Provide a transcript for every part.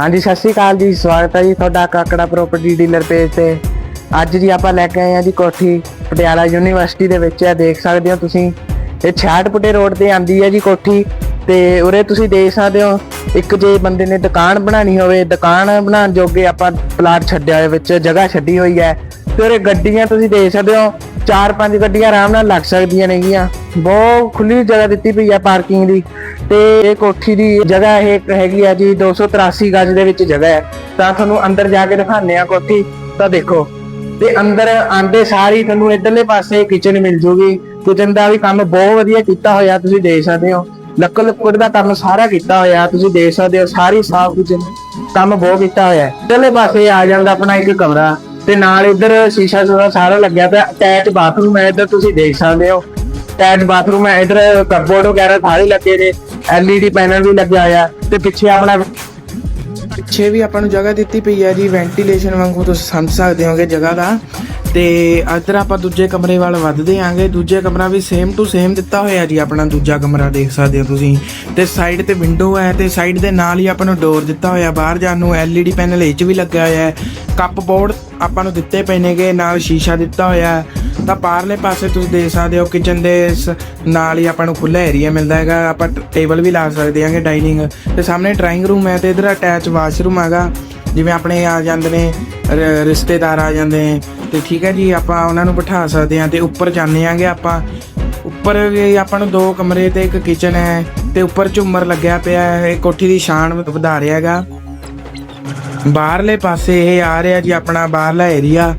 ਹਾਂਜੀ, ਸਤਿ ਸ਼੍ਰੀ ਅਕਾਲ ਜੀ। ਸਵਾਗਤ ਹੈ ਜੀ ਤੁਹਾਡਾ ਕਾਕੜਾ ਪ੍ਰਾਪਰਟੀ ਡੀਲਰ ਪੇਜ ਤੇ। ਅੱਜ ਜੀ ਆਪਾਂ ਲੈ ਕੇ ਆਏ ਹਾਂ ਜੀ ਕੋਠੀ ਪਟਿਆਲਾ ਯੂਨੀਵਰਸਿਟੀ ਦੇ ਵਿੱਚ। ਹੈ ਦੇਖ ਸਕਦੇ ਹੋ ਤੁਸੀਂ। ਇਹ 66 ਫੁੱਟੇ ਰੋਡ ਤੇ ਆਂਦੀ ਹੈ ਜੀ ਕੋਠੀ। ਤੇ ਉਰੇ ਤੁਸੀਂ ਦੇਖ ਸਕਦੇ ਹੋ, ਇੱਕ ਜੇ ਬੰਦੇ ਨੇ ਦੁਕਾਨ ਬਣਾਣੀ ਹੋਵੇ, ਦੁਕਾਨ ਬਣਾਉਣ ਜੋਗੇ ਆਪਾਂ ਪਲਾਟ ਛੱਡਿਆ ਹੋਇਆ ਵਿੱਚ, ਜਗ੍ਹਾ ਛੱਡੀ ਹੋਈ ਹੈ। ਤੇ ਉਰੇ ਗੱਡੀਆਂ ਤੁਸੀਂ ਦੇਖ ਸਕਦੇ ਹੋ, ਚਾਰ ਪੰਜ ਗੱਡੀਆਂ ਆਰਾਮ ਨਾਲ ਲੱਗ ਸਕਦੀਆਂ ਨੇਗੀਆਂ। ਬਹੁਤ ਖੁੱਲੀ ਜਗ੍ਹਾ ਦਿੱਤੀ ਪਈ ਹੈ ਪਾਰਕਿੰਗ ਦੀ। ਤੇ ਇਹ ਕੋਠੀ ਦੀ ਜਗ੍ਹਾ ਇਹ ਹੈਗੀ ਆ ਜੀ 283 ਗਜ ਦੇ ਵਿੱਚ ਜਗ੍ਹਾ ਹੈ। ਤਾਂ ਤੁਹਾਨੂੰ ਅੰਦਰ ਜਾ ਕੇ ਦਿਖਾਉਂਦੇ ਆ ਕੋਠੀ, ਤਾਂ ਦੇਖੋ। ਤੇ ਅੰਦਰ ਆਂਦੇ ਸਾਰੀ ਤੁਹਾਨੂੰ ਇਧਰਲੇ ਪਾਸੇ ਕਿਚਨ ਮਿਲ ਜੂਗੀ। ਕਿਚਨ ਦਾ ਵੀ ਕੰਮ ਬਹੁਤ ਵਧੀਆ ਕੀਤਾ ਹੋਇਆ ਤੁਸੀਂ ਦੇਖ ਸਕਦੇ ਹੋ। ਲੱਕੜ ਲੁੱਕੜ ਦਾ ਕੰਮ ਸਾਰਾ ਕੀਤਾ ਹੋਇਆ ਤੁਸੀਂ ਦੇਖ ਸਕਦੇ ਹੋ। ਸਾਰੀ ਸਾਫ਼ ਕਿਚਨ ਕੰਮ ਬਹੁਤ ਕੀਤਾ ਹੋਇਆ। ਹੈ ਇਧਰਲੇ ਪਾਸੇ ਆ ਜਾਂਦਾ ਆਪਣਾ ਇੱਕ ਕਮਰਾ। ਤੇ ਨਾਲ ਇੱਧਰ ਸ਼ੀਸ਼ਾ ਸ਼ੂਸ਼ਾ ਸਾਰਾ ਲੱਗਿਆ ਪਿਆ। ਅਟੈਚ ਬਾਥਰੂਮ ਹੈ ਇੱਧਰ, ਤੁਸੀਂ ਦੇਖ ਸਕਦੇ ਹੋ। ਅਟੈਚ ਬਾਥਰੂਮ ਹੈ ਇੱਧਰ ਕਪਬੋਰਡ ਵਗੈਰਾ ਸਾਰੇ ਲੱਗੇ ਨੇ। ਐਲਈਡੀ ਪੈਨਲ ਵੀ ਲੱਗਿਆ ਹੋਇਆ। ਤੇ ਪਿੱਛੇ ਆਪਣਾ ਪਿੱਛੇ ਵੀ ਆਪਾਂ ਨੂੰ ਜਗ੍ਹਾ ਦਿੱਤੀ ਪਈ ਹੈ ਜੀ ਵੈਂਟੀਲੇਸ਼ਨ ਵਾਂਗੂ ਤੁਸੀਂ ਸਮਝ ਸਕਦੇ ਹੋਗੇ ਜਗ੍ਹਾ ਦਾ। ਤੇ ਇੱਧਰ ਆਪਾਂ ਦੂਜੇ ਕਮਰੇ ਵੱਲ ਵੱਧਦੇ ਆਂਗੇ। ਦੂਜੇ ਕਮਰਾ ਵੀ ਸੇਮ ਟੂ ਸੇਮ ਦਿੱਤਾ ਹੋਇਆ ਜੀ ਆਪਣਾ ਦੂਜਾ ਕਮਰਾ ਦੇਖ ਸਕਦੇ ਹੋ ਤੁਸੀਂ। ਤੇ ਸਾਈਡ ਤੇ ਵਿੰਡੋ ਹੈ ਤੇ ਸਾਈਡ ਦੇ ਨਾਲ ਹੀ ਆਪਾਂ ਨੂੰ ਡੋਰ ਦਿੱਤਾ ਹੋਇਆ। ਬਾਹਰ ਜਾਣ ਨੂੰ ਐਲਈਡੀ ਪੈਨਲ ਇਹ 'ਚ ਵੀ ਲੱਗਿਆ ਹੋਇਆ ਹੈ। ਕੱਪ ਬੋਰਡ ਆਪਾਂ ਨੂੰ ਦਿੱਤੇ ਪਏ ਨੇਗੇ, ਨਾਲ ਸ਼ੀਸ਼ਾ ਦਿੱਤਾ ਹੋਇਆ ਹੈ। ਤਾਂ ਬਾਹਰਲੇ ਪਾਸੇ ਤੁਸੀਂ ਦੇਖ ਸਕਦੇ ਹੋ ਕਿਚਨ ਦੇ ਸ- ਨਾਲ ਹੀ ਆਪਾਂ ਨੂੰ ਖੁੱਲਾ ਏਰੀਆ ਮਿਲਦਾ ਹੈਗਾ। ਆਪਾਂ ਟੇਬਲ ਵੀ ਲਾ ਸਕਦੇ ਹਾਂਗੇ ਡਾਈਨਿੰਗ ਤੇ ਸਾਹਮਣੇ ਡਰਾਇੰਗ ਰੂਮ ਹੈ ਤੇ ਇਧਰ ਅਟੈਚ ਵਾਸ਼ਰੂਮ ਹੈਗਾ। ਜਿਵੇਂ ਆਪਣੇ ਆ ਜਾਂਦੇ ਨੇ, ਰ- ਰਿਸ਼ਤੇਦਾਰ ਆ ਜਾਂਦੇ ਨੇ। ਤੇ ਠੀਕ ਹੈ ਜੀ, ਆਪਾਂ ਉਹਨਾਂ ਨੂੰ ਬਿਠਾ ਸਕਦੇ ਹਾਂ ਤੇ ਉੱਪਰ ਜਾਂਦੇ ਆਂਗੇ ਆਪਾਂ ਉੱਪਰ ਵੀ ਆਪਾਂ ਨੂੰ ਦੋ ਕਮਰੇ ਤੇ ਇੱਕ ਕਿਚਨ ਹੈ ਤੇ ਉੱਪਰ ਝੁੰਮਰ ਲੱਗਿਆ ਪਿਆ ਹੈ, ਇਹ ਕੋਠੀ ਦੀ ਸ਼ਾਨ ਵਧਾ ਰਿਹਾ ਹੈਗਾ। ਬਾਹਰਲੇ ਪਾਸੇ ਇਹ ਆ ਰਿਹਾ ਜੀ ਆਪਣਾ ਬਾਹਰਲਾ ਏਰੀਆ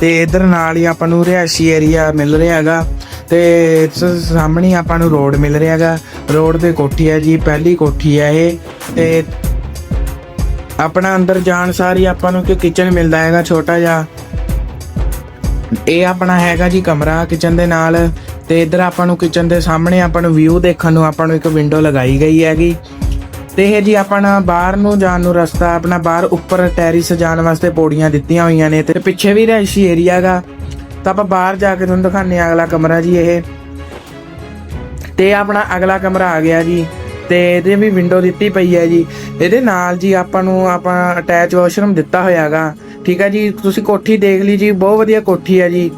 ਤੇ ਇਧਰ ਨਾਲ ਹੀ ਆਪਾਂ ਨੂੰ ਰਿਹਾਇਸ਼ੀ ਏਰੀਆ ਮਿਲ ਰਿਹਾ ਹੈਗਾ ਤੇ ਸਾਹਮਣੇ ਆਪਾਂ ਨੂੰ ਰੋਡ ਮਿਲ ਰਿਹਾ ਹੈਗਾ। ਰੋਡ ਤੇ ਕੋਠੀ ਹੈ ਜੀ, ਪਹਿਲੀ ਕੋਠੀ ਹੈ ਇਹ ਤੇ ਆਪਣਾ ਅੰਦਰ ਜਾਣ ਸਾਰ ਹੀ ਆਪਾਂ ਨੂੰ ਕਿ ਕਿਚਨ ਮਿਲਦਾ ਹੈਗਾ ਛੋਟਾ ਜਿਹਾ। ਇਹ ਆਪਣਾ ਹੈਗਾ ਜੀ ਕਮਰਾ ਕਿਚਨ ਦੇ ਨਾਲ ਤੇ ਇਧਰ ਆਪਾਂ ਨੂੰ ਕਿਚਨ ਦੇ ਸਾਹਮਣੇ ਆਪਾਂ ਨੂੰ ਵਿਊ ਦੇਖਣ ਨੂੰ ਆਪਾਂ ਨੂੰ ਇੱਕ ਵਿੰਡੋ ਲਗਾਈ ਗਈ ਹੈਗੀ। ਤੇ ਇਹ ਜੀ ਆਪਣਾ ਬਾਹਰ ਨੂੰ ਜਾਣ ਨੂੰ ਰਸਤਾ, ਆਪਣਾ ਬਾਹਰ ਉੱਪਰ ਟੈਰਿਸ ਜਾਣ ਵਾਸਤੇ ਪੌੜੀਆਂ ਦਿੱਤੀਆਂ ਹੋਈਆਂ ਨੇ ਤੇ ਪਿੱਛੇ ਵੀ ਰਹਿਸ਼ੀ ਏਰੀਆ ਗਾ ਤਾਂ ਆਪਾਂ ਬਾਹਰ ਜਾ ਕੇ ਤੁਹਾਨੂੰ ਦਿਖਾਉਂਦੇ ਹਾਂ ਅਗਲਾ ਕਮਰਾ ਜੀ ਇਹ। ਤੇ ਆਪਣਾ ਅਗਲਾ ਕਮਰਾ ਆ ਗਿਆ ਜੀ। ਤੇ ਇਹਦੇ ਵੀ ਵਿੰਡੋ ਦਿੱਤੀ ਪਈ ਹੈ ਜੀ। ਇਹਦੇ ਨਾਲ ਜੀ ਆਪਾਂ ਨੂੰ ਆਪਾਂ ਅਟੈਚ ਵਾਸ਼ਰੂਮ ਦਿੱਤਾ ਹੋਇਆ ਹੈਗਾ ਠੀਕ ਹੈ ਜੀ, ਤੁਸੀਂ ਕੋਠੀ ਦੇਖ ਲਈ ਜੀ, ਬਹੁਤ ਵਧੀਆ ਕੋਠੀ ਹੈ ਜੀ।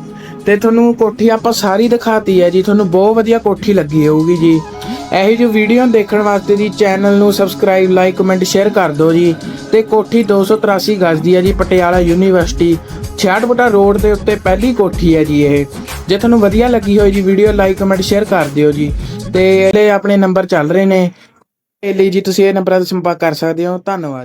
ਤੇ ਤੁਹਾਨੂੰ ਕੋਠੀ ਆਪਾਂ ਸਾਰੀ ਦਿਖਾਤੀ ਹੈ ਜੀ, ਤੁਹਾਨੂੰ ਬਹੁਤ ਵਧੀਆ ਕੋਠੀ ਲੱਗੀ ਹੋਊਗੀ ਜੀ। ਇਹੀ ਜੋ ਵੀਡੀਓ ਦੇਖਣ ਵਾਸਤੇ ਜੀ ਚੈਨਲ ਨੂੰ ਸਬਸਕ੍ਰਾਈਬ ਲਾਈਕ ਕਮੈਂਟ ਸ਼ੇਅਰ ਕਰ ਦਿਓ ਜੀ। ਤੇ ਕੋਠੀ 283 ਗਜ਼ ਦੀ ਹੈ ਜੀ, ਪਟਿਆਲਾ ਯੂਨੀਵਰਸਿਟੀ 66 ਬਟਾ ਰੋਡ ਦੇ ਉੱਤੇ ਪਹਿਲੀ ਕੋਠੀ ਹੈ ਜੀ ਇਹ। ਜੇ ਤੁਹਾਨੂੰ ਵਧੀਆ ਲੱਗੀ ਹੋਈ ਜੀ ਵੀਡੀਓ ਲਾਈਕ ਕਮੈਂਟ ਸ਼ੇਅਰ ਕਰ ਦਿਓ ਜੀ। ਤੇ ਇਹਦੇ ਆਪਣੇ ਨੰਬਰ ਚੱਲ ਰਹੇ ਨੇ। ਇਹ ਲਈ ਜੀ ਤੁਸੀਂ ਇਹ ਨੰਬਰਾਂ ਤੇ ਸੰਪਰਕ ਕਰ ਸਕਦੇ ਹੋ। ਧੰਨਵਾਦ।